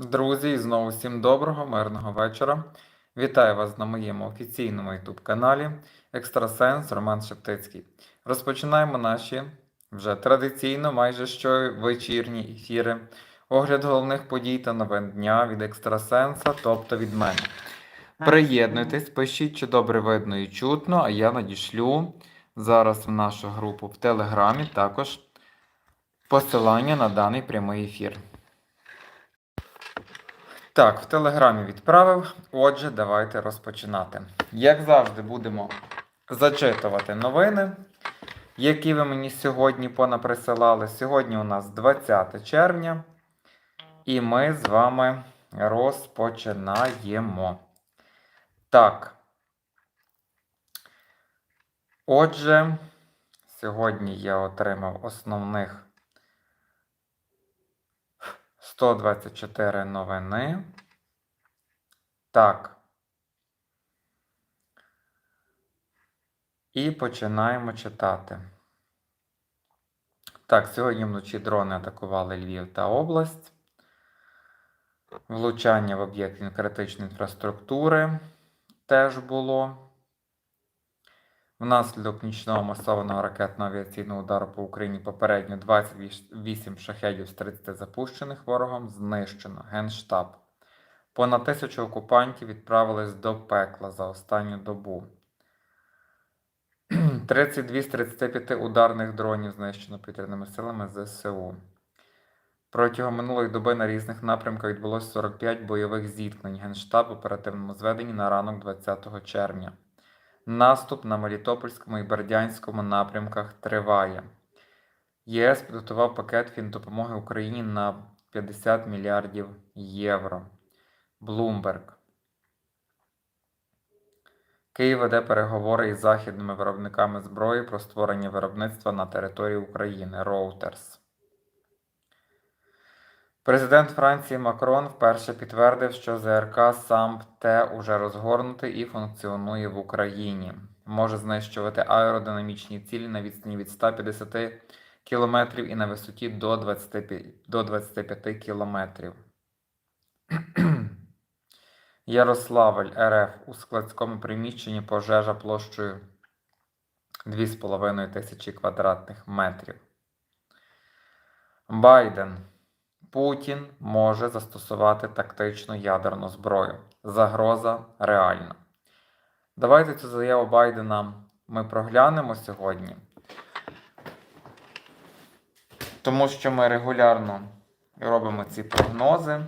Друзі, і знову всім доброго, мирного вечора. Вітаю вас на моєму офіційному YouTube каналі Екстрасенс Роман Шептицький. Розпочинаємо наші вже традиційно, майже щовечірні ефіри. Огляд головних подій та новин дня від Екстрасенса, тобто від мене. Приєднуйтесь, пишіть, чи добре видно і чутно, а я надішлю зараз в нашу групу в Телеграмі також посилання на даний прямий ефір. Так, в Телеграмі відправив. Отже, давайте розпочинати. Як завжди, будемо зачитувати новини, які ви мені сьогодні понаприсилали. Сьогодні у нас 20 червня, і ми з вами розпочинаємо. Так. Отже, сьогодні я отримав основних 124 новини. Так. І починаємо читати. Так, сьогодні вночі дрони атакували Львів та область. Влучання в об'єктів критичної інфраструктури теж було. Внаслідок нічного масованого ракетного авіаційного удару по Україні попередньо 28 шахедів з 30 запущених ворогом знищено. Генштаб. Понад тисячу окупантів відправились до пекла за останню добу. 32 з 35 ударних дронів знищено повітряними силами ЗСУ. Протягом минулої доби на різних напрямках відбулося 45 бойових зіткнень. Генштаб в оперативному зведенні на ранок 20 червня. Наступ на Мелітопольському і Бердянському напрямках триває. ЄС підготував пакет фіндопомоги Україні на 50 мільярдів євро. Блумберг. Київ веде переговори із західними виробниками зброї про створення виробництва на території України. Reuters. Президент Франції Макрон вперше підтвердив, що ЗРК САМП-Т уже розгорнутий і функціонує в Україні. Може знищувати аеродинамічні цілі на відстані від 150 км і на висоті до 25, до 25 км. Ярославль РФ у складському приміщенні пожежа площею 2,5 тисячі квадратних метрів. Байден. Путін може застосувати тактичну ядерну зброю. Загроза реальна. Давайте цю заяву Байдена ми проглянемо сьогодні. Тому що ми регулярно робимо ці прогнози.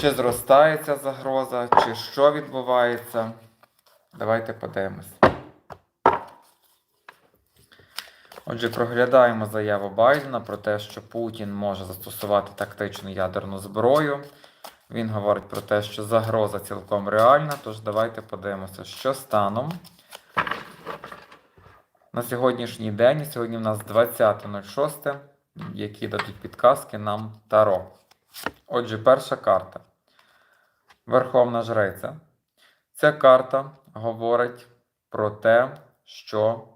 Чи зростає ця загроза, чи що відбувається. Давайте подивимось. Отже, проглядаємо заяву Байдена про те, що Путін може застосувати тактичну ядерну зброю. Він говорить про те, що загроза цілком реальна. Тож давайте подивимося, що станом на сьогоднішній день. Сьогодні в нас 20.06, які дадуть підказки нам Таро. Отже, перша карта. Верховна Жриця. Ця карта говорить про те, що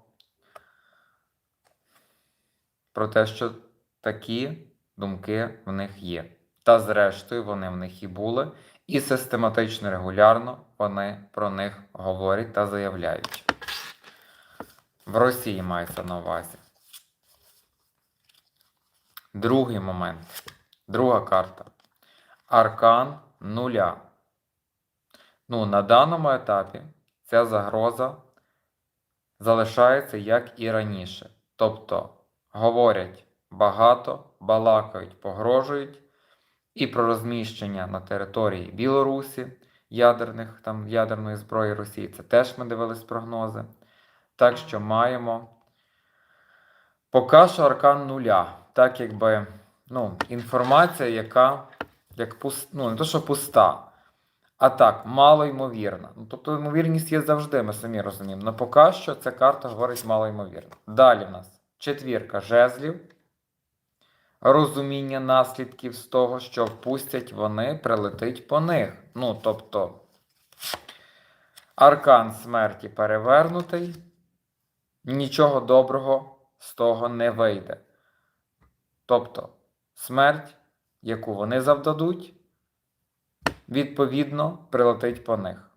про те, що такі думки в них є. Та, зрештою, вони в них і були, і систематично регулярно вони про них говорять та заявляють. В Росії мається на увазі. Другий момент. Друга карта. Аркан нуля. Ну, на даному етапі ця загроза залишається як і раніше. Тобто говорять багато, балакають, погрожують і про розміщення на території Білорусі ядерних, там, ядерної зброї Росії. Це теж ми дивились прогнози. Так що маємо поки що аркан нуля. Так, якби ну, інформація, яка як пуст, ну, не то, що пуста, а так, мало ймовірна. Ну, тобто, ймовірність є завжди, ми самі розуміємо. Але поки що ця карта говорить мало ймовірно. Далі в нас четвірка жезлів. Розуміння наслідків з того, що впустять вони, прилетить по них. Ну, тобто, аркан смерті перевернутий, нічого доброго з того не вийде. Тобто, смерть яку вони завдадуть, відповідно, прилетить по них.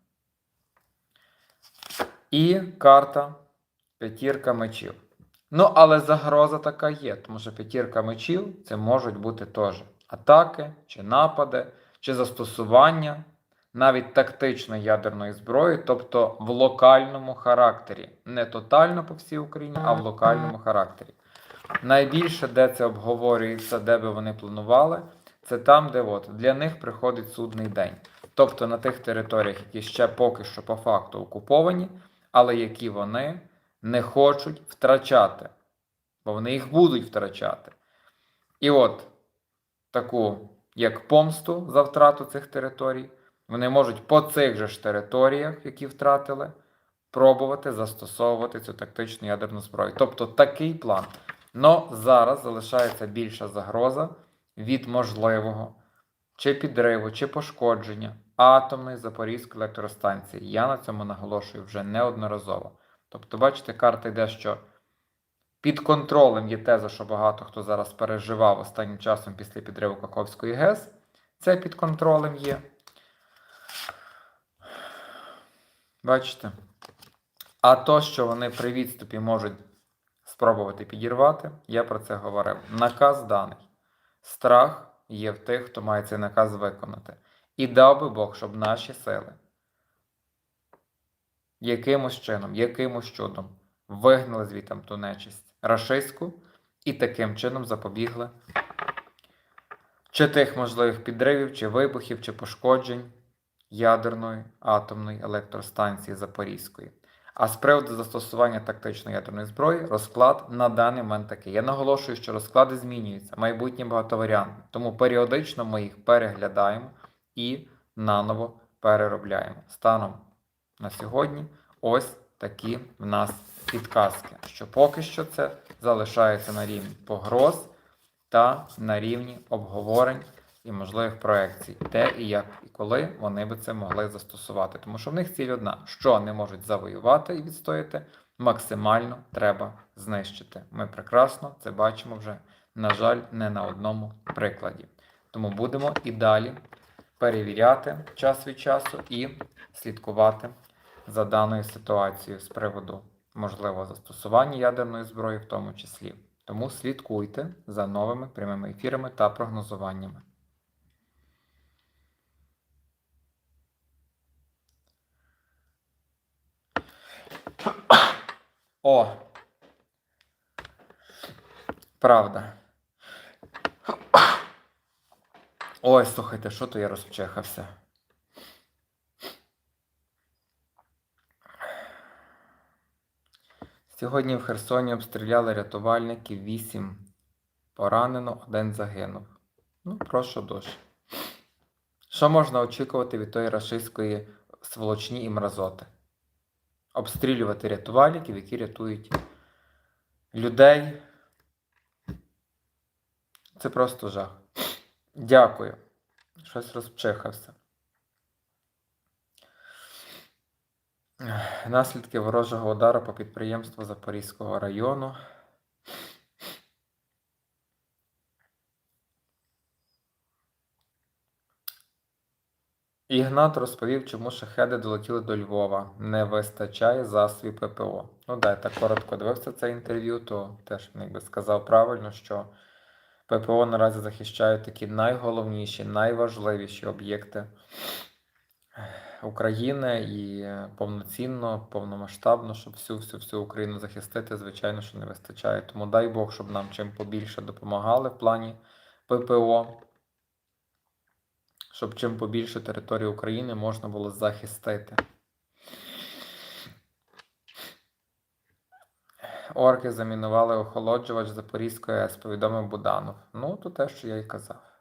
І карта п'ятірка мечів. Ну, але загроза така є, тому що п'ятірка мечів це можуть бути теж атаки, чи напади, чи застосування навіть тактичної ядерної зброї, тобто в локальному характері. Не тотально по всій Україні, а в локальному характері. Найбільше, де це обговорюється, де би вони планували, це там, де от, для них приходить судний день. Тобто на тих територіях, які ще поки що по факту окуповані, але які вони не хочуть втрачати, бо вони їх будуть втрачати. І от таку, як помсту за втрату цих територій, вони можуть по цих же ж територіях, які втратили, пробувати застосовувати цю тактичну ядерну зброю. Тобто такий план. Но зараз залишається більша загроза від можливого чи підриву, чи пошкодження атомної Запорізької електростанції. Я на цьому наголошую вже неодноразово. Тобто, бачите, карта йде, що під контролем є теза, що багато хто зараз переживав останнім часом після підриву Каховської ГЕС. Це під контролем є. Бачите? А то, що вони при відступі можуть спробувати підірвати, я про це говорив. Наказ даний. Страх є в тих, хто має цей наказ виконати. І дав би Бог, щоб наші сили якимось чином, якимось чудом вигнали звітам ту нечисть рашистську і таким чином запобігли чи тих можливих підривів, чи вибухів, чи пошкоджень ядерної атомної електростанції Запорізької. А з приводу застосування тактичної ядерної зброї, розклад на даний момент такий. Я наголошую, що розклади змінюються, майбутнє багатоваріантне, тому періодично ми їх переглядаємо і наново переробляємо. Станом на сьогодні ось такі в нас підказки, що поки що це залишається на рівні погроз та на рівні обговорень і можливих проекцій, де і як і коли вони би це могли застосувати. Тому що в них ціль одна, що не можуть завоювати і відстояти, максимально треба знищити. Ми прекрасно це бачимо вже, на жаль, не на одному прикладі. Тому будемо і далі перевіряти час від часу і слідкувати за даною ситуацією з приводу можливого застосування ядерної зброї, в тому числі. Тому слідкуйте за новими прямими ефірами та прогнозуваннями. О! Правда. Ой, слухайте, що то я розчехався. Сьогодні в Херсоні обстріляли рятувальників, 8 поранено, один загинув. Ну, прошу душ. Що можна очікувати від тої рашистської сволочні і мразоти? Обстрілювати рятувальників, які рятують людей. Це просто жах. Дякую. Щось розпчихався. Наслідки ворожого удару по підприємству Запорізького району. Ігнат розповів, чому шахеди долетіли до Львова. Не вистачає засобів ППО. Ну да, я так коротко дивився це інтерв'ю, то теж якби сказав правильно, що ППО наразі захищають такі найголовніші, найважливіші об'єкти України і повноцінно, повномасштабно, щоб всю всю всю Україну захистити, звичайно, що не вистачає. Тому дай Бог, щоб нам чим побільше допомагали в плані ППО, щоб чим побільше території України можна було захистити. Орки замінували охолоджувач Запорізької АЕС, повідомив Буданов. Ну, то те, що я й казав.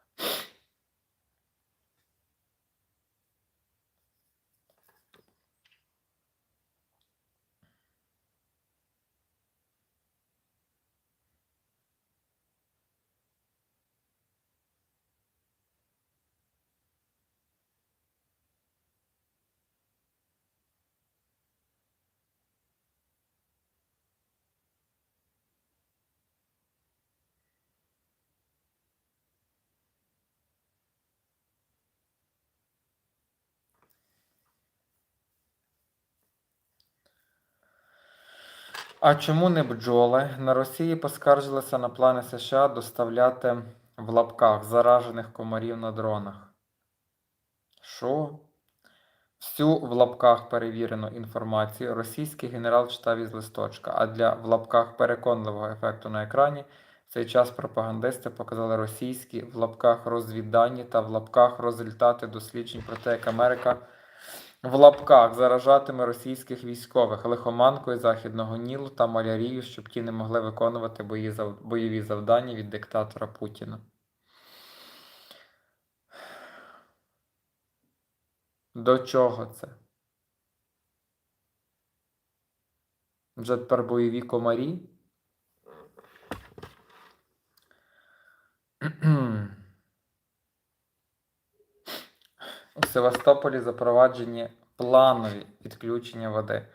А чому не бджоли? На Росії поскаржилися на плани США доставляти в лапках заражених комарів на дронах. Що? Всю в лапках перевірену інформацію російський генерал читав із листочка, а для в лапках переконливого ефекту на екрані в цей час пропагандисти показали російські в лапках розвіддані та в лапках результати досліджень про те, як Америка в лапках заражатиме російських військових лихоманкою Західного Нілу та малярією, щоб ті не могли виконувати бойові завдання від диктатора Путіна. До чого це? Вже тепер бойові комарі? У Севастополі запроваджені планові відключення води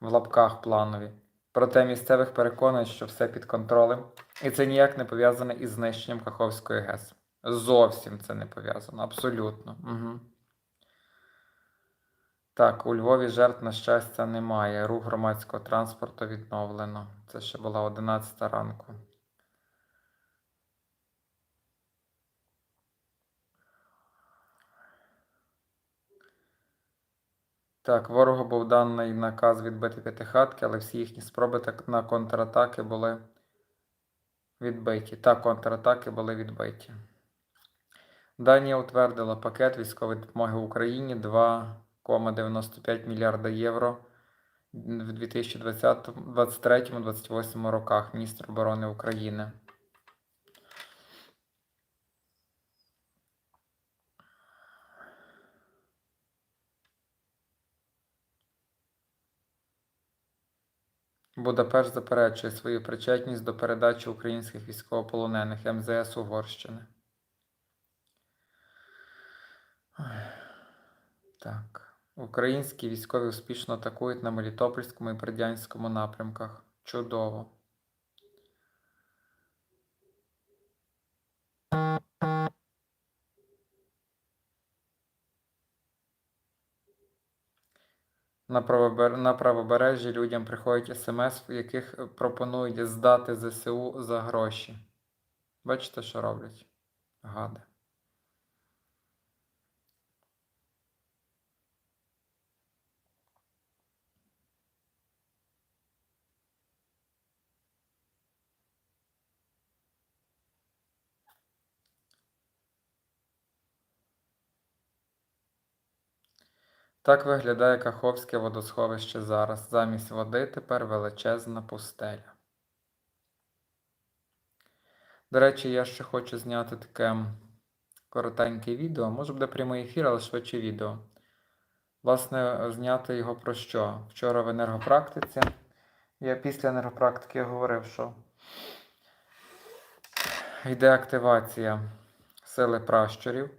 в лапках планові. Проте місцевих переконують, що все під контролем, і це ніяк не пов'язане із знищенням Каховської ГЕС. Зовсім це не пов'язано, абсолютно. Угу. Так, у Львові жертв, на щастя, немає. Рух громадського транспорту відновлено. Це ще була 11 ранку. Так, ворогу був даний наказ відбити п'ятихатки, але всі їхні спроби так на контратаки були відбиті. Так, контратаки були відбиті. Данія утвердила пакет військової допомоги Україні 2,95 мільярда євро в 2023-2028 роках. Міністр оборони України. Будапешт заперечує свою причетність до передачі українських військовополонених МЗС Угорщини. Так. Українські військові успішно атакують на Мелітопольському і Бердянському напрямках. Чудово. На, правобер... на правобережжі людям приходять смс, в яких пропонують здати ЗСУ за гроші. Бачите, що роблять? Гади. Так виглядає Каховське водосховище зараз. Замість води тепер величезна пустеля. До речі, я ще хочу зняти таке коротеньке відео. Може буде прямий ефір, але швидше відео. Власне, зняти його про що? Вчора в енергопрактиці. Я після енергопрактики говорив, що йде активація сили пращурів,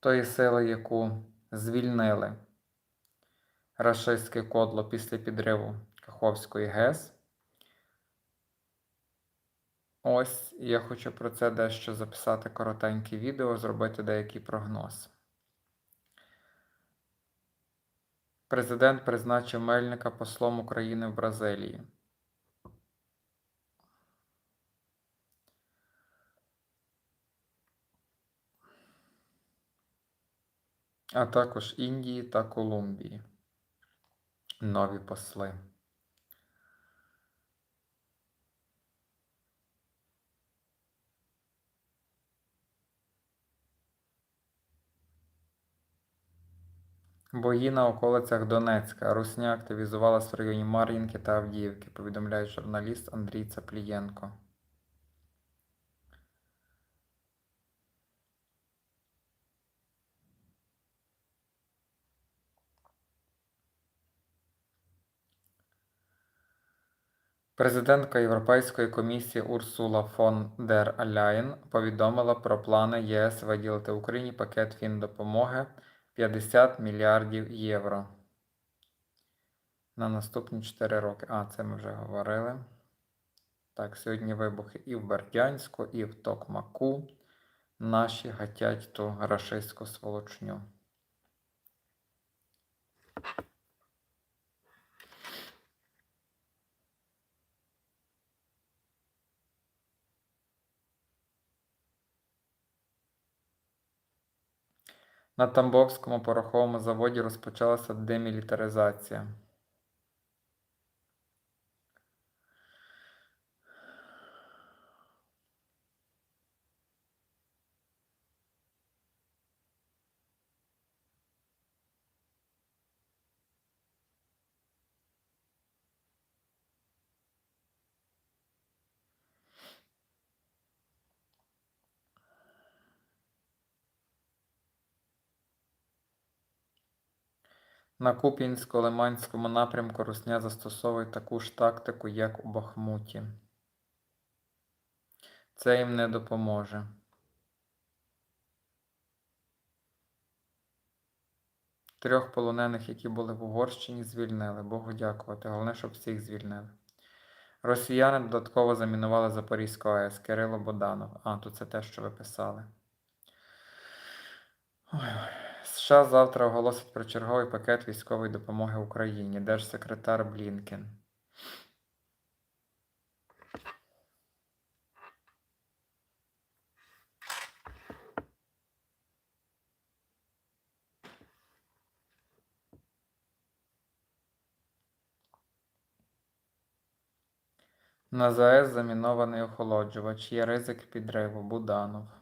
тої сили, яку звільнили рашистське кодло після підриву Каховської ГЕС. Ось я хочу про це дещо записати коротеньке відео, зробити деякий прогноз. Президент призначив Мельника послом України в Бразилії. А також Індії та Колумбії. Нові посли. Бої на околицях Донецька. Русня активізувалась в районі Мар'їнки та Авдіївки, повідомляє журналіст Андрій Цаплієнко. Президентка Європейської комісії Урсула фон дер Ляєн повідомила про плани ЄС виділити Україні пакет фіндопомоги 50 мільярдів євро на наступні 4 роки. А, це ми вже говорили. Так, сьогодні вибухи і в Бердянську, і в Токмаку. Наші гатять ту рашистську сволочню. На Тамбовському пороховому заводі розпочалася демілітаризація. На Куп'янсько-Лиманському напрямку Русня застосовує таку ж тактику, як у Бахмуті. Це їм не допоможе. Трьох полонених, які були в Угорщині, звільнили. Богу дякувати. Головне, щоб всіх звільнили. Росіяни додатково замінували Запорізьку АЕС. Кирило Боданов. А, тут це те, що ви писали. Ой, ой. США завтра оголосить про черговий пакет військової допомоги Україні. Держсекретар Блінкен. На ЗАЕС замінований охолоджувач. Є ризик підриву. Буданов.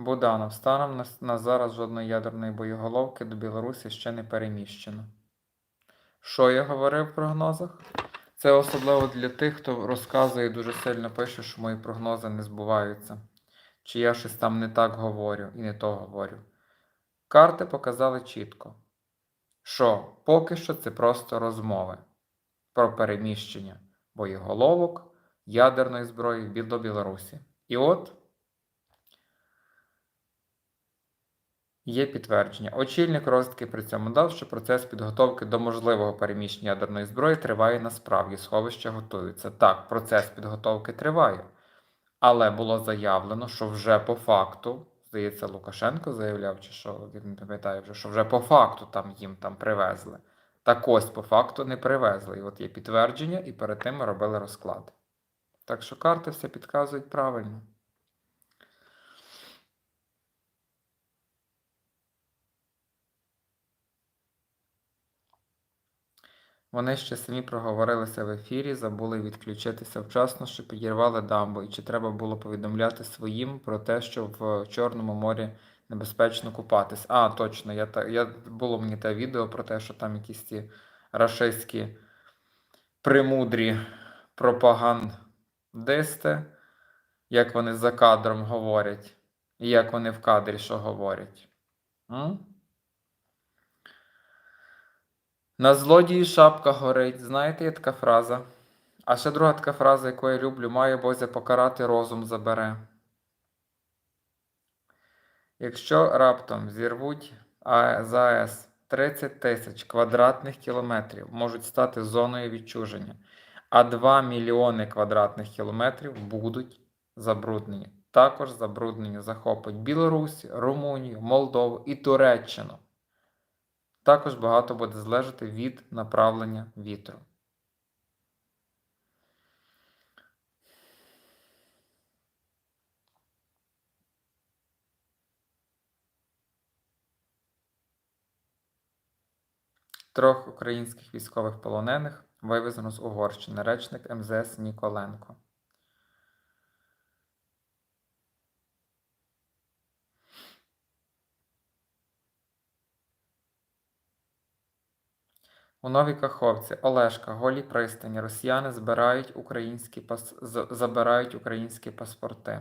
Буданов. Станом на, на зараз жодної ядерної боєголовки до Білорусі ще не переміщено. Що я говорив в прогнозах? Це особливо для тих, хто розказує і дуже сильно пише, що мої прогнози не збуваються. Чи я щось там не так говорю і не то говорю. Карти показали чітко, що поки що це просто розмови про переміщення боєголовок ядерної зброї до Білорусі. І от. Є підтвердження. Очільник розвідки при цьому дав, що процес підготовки до можливого переміщення ядерної зброї триває насправді, сховища готуються. Так, процес підготовки триває. Але було заявлено, що вже по факту, здається, Лукашенко заявляв, чи що він не пам'ятає вже, що вже по факту там їм там привезли. Так ось по факту не привезли. І от є підтвердження, і перед тим ми робили розклад. Так що карти все підказують правильно. Вони ще самі проговорилися в ефірі, забули відключитися вчасно, що підірвали дамбу, і чи треба було повідомляти своїм про те, що в Чорному морі небезпечно купатись. А, точно, я, та, я, було мені те відео про те, що там якісь ті рашистські примудрі пропагандисти, як вони за кадром говорять, і як вони в кадрі що говорять. М? На злодії шапка горить. Знаєте, є така фраза. А ще друга така фраза, яку я люблю, має Бозя покарати, розум забере. Якщо раптом зірвуть ЗАЕС 30 тисяч квадратних кілометрів можуть стати зоною відчуження, а 2 мільйони квадратних кілометрів будуть забруднені. Також забруднені захопить Білорусь, Румунію, Молдову і Туреччину. Також багато буде залежати від направлення вітру. Трьох українських військових полонених вивезено з Угорщини речник МЗС Ніколенко. У Новій Каховці, Олешка, Голі пристані росіяни збирають українські пас... забирають українські паспорти.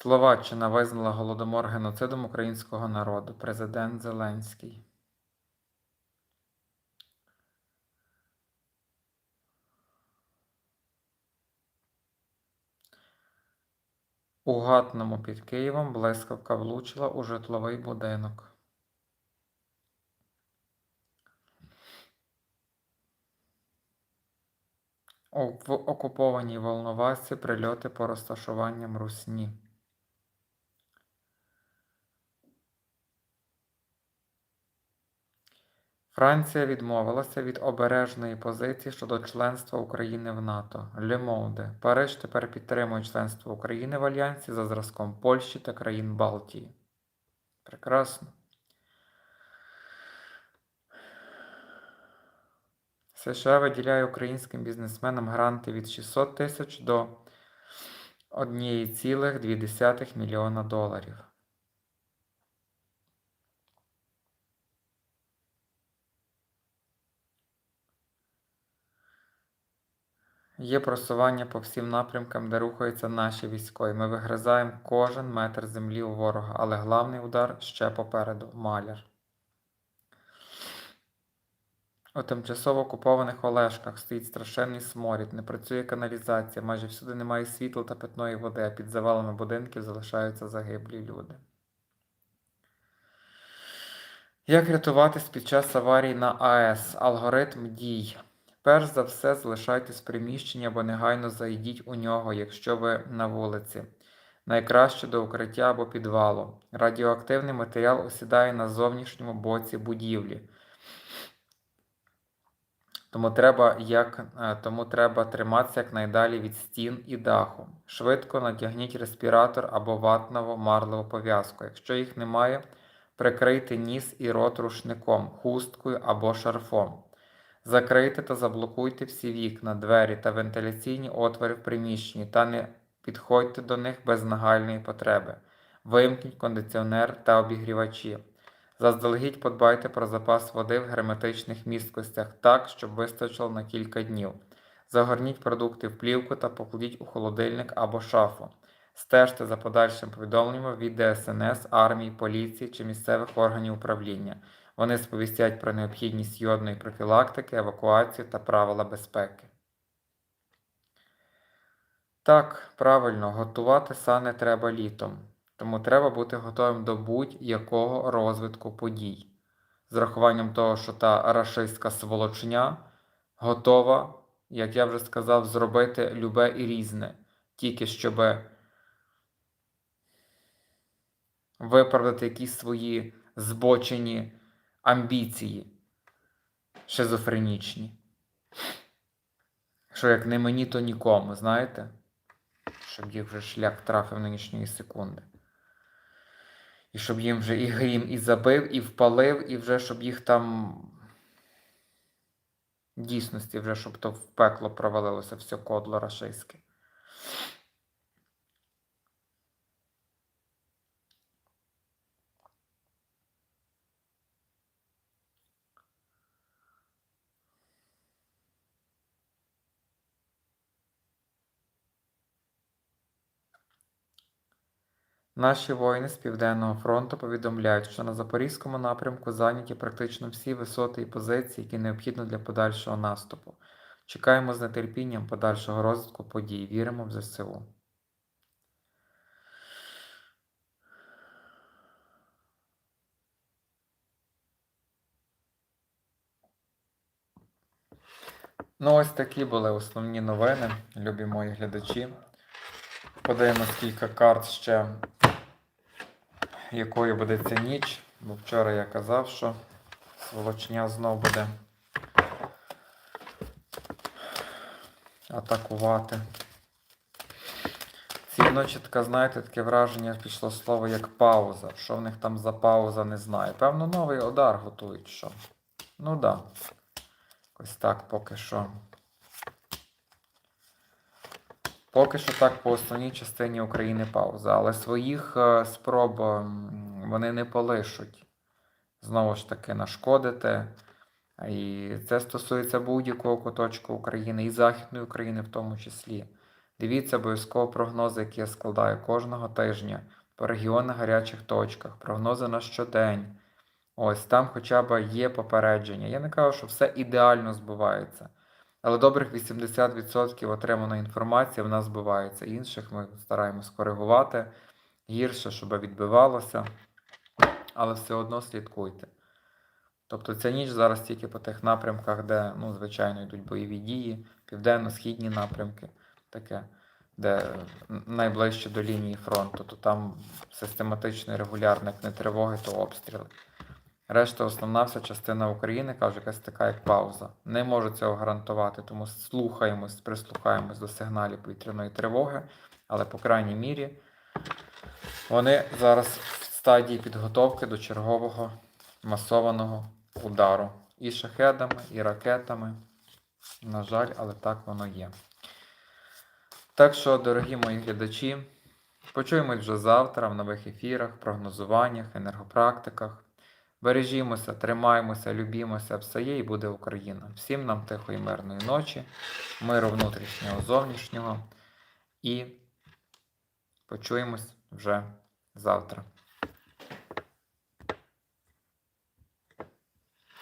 Словаччина визнала голодомор геноцидом українського народу. Президент Зеленський. У Гатному під Києвом блискавка влучила у житловий будинок. В окупованій Волновасі прильоти по розташуванням русні. Франція відмовилася від обережної позиції щодо членства України в НАТО. Лемовде. Париж тепер підтримує членство України в Альянсі за зразком Польщі та країн Балтії. Прекрасно. США виділяє українським бізнесменам гранти від 600 тисяч до 1,2 мільйона доларів. Є просування по всім напрямкам, де рухаються наші військові. Ми вигризаємо кожен метр землі у ворога, але главний удар ще попереду маляр. У тимчасово окупованих Олешках стоїть страшенний сморід, не працює каналізація, майже всюди немає світла та питної води, а під завалами будинків залишаються загиблі люди. Як рятуватись під час аварії на АЕС? Алгоритм дій. Перш за все, залишайтесь в приміщенні або негайно зайдіть у нього, якщо ви на вулиці. Найкраще до укриття або підвалу. Радіоактивний матеріал осідає на зовнішньому боці будівлі. Тому треба, як, е, тому треба триматися якнайдалі від стін і даху. Швидко натягніть респіратор або ватнову марлеву пов'язку. Якщо їх немає, прикрийте ніс і рот рушником, хусткою або шарфом. Закрийте та заблокуйте всі вікна, двері та вентиляційні отвори в приміщенні та не підходьте до них без нагальної потреби. Вимкніть кондиціонер та обігрівачі. Заздалегідь подбайте про запас води в герметичних місткостях так, щоб вистачило на кілька днів. Загорніть продукти в плівку та покладіть у холодильник або шафу. Стежте за подальшим повідомленнями від ДСНС, армії, поліції чи місцевих органів управління. Вони сповістять про необхідність йодної профілактики, евакуацію та правила безпеки. Так, правильно, готувати сани треба літом. Тому треба бути готовим до будь-якого розвитку подій. З рахуванням того, що та рашистська сволочня готова, як я вже сказав, зробити любе і різне, тільки щоб виправдати якісь свої збочені амбіції шизофренічні. Що як не мені, то нікому, знаєте? Щоб їх вже шлях трафив нинішньої секунди. І щоб їм вже і грім і забив, і впалив, і вже щоб їх там дійсності вже щоб то в пекло провалилося все кодло рашистське. Наші воїни з Південного фронту повідомляють, що на Запорізькому напрямку зайняті практично всі висоти і позиції, які необхідно для подальшого наступу. Чекаємо з нетерпінням подальшого розвитку подій. Віримо в ЗСУ. Ну, ось такі були основні новини, любі мої глядачі. Подивимось кілька карт ще, якою буде ця ніч. Бо вчора я казав, що сволочня знов буде атакувати. Цієї ночі така, знаєте, таке враження пішло слово як пауза. Що в них там за пауза, не знаю. Певно, новий удар готують що. Ну так. Да. Ось так поки що. Поки що так по основній частині України пауза, але своїх е, спроб вони не полишуть. Знову ж таки, нашкодити. І це стосується будь-якого куточку України і Західної України в тому числі. Дивіться обов'язково прогнози, які я складаю кожного тижня по регіонах гарячих точках, прогнози на щодень. Ось там хоча б є попередження. Я не кажу, що все ідеально збувається. Але добрих 80% отриманої інформації в нас збувається. Інших ми стараємось коригувати гірше, щоб відбивалося. Але все одно слідкуйте. Тобто ця ніч зараз тільки по тих напрямках, де, ну, звичайно, йдуть бойові дії, південно-східні напрямки, таке, де найближче до лінії фронту, то там регулярно, як не тривоги, то обстріли. Решта основна вся частина України каже, якась така як пауза. Не можу цього гарантувати, тому слухаємось, прислухаємось до сигналів повітряної тривоги, але по крайній мірі вони зараз в стадії підготовки до чергового масованого удару. І шахедами, і ракетами. На жаль, але так воно є. Так що, дорогі мої глядачі, почуємось вже завтра в нових ефірах, прогнозуваннях, енергопрактиках. Бережімося, тримаємося, любімося, все є і буде Україна. Всім нам тихої мирної ночі, миру внутрішнього, зовнішнього. І почуємось вже завтра.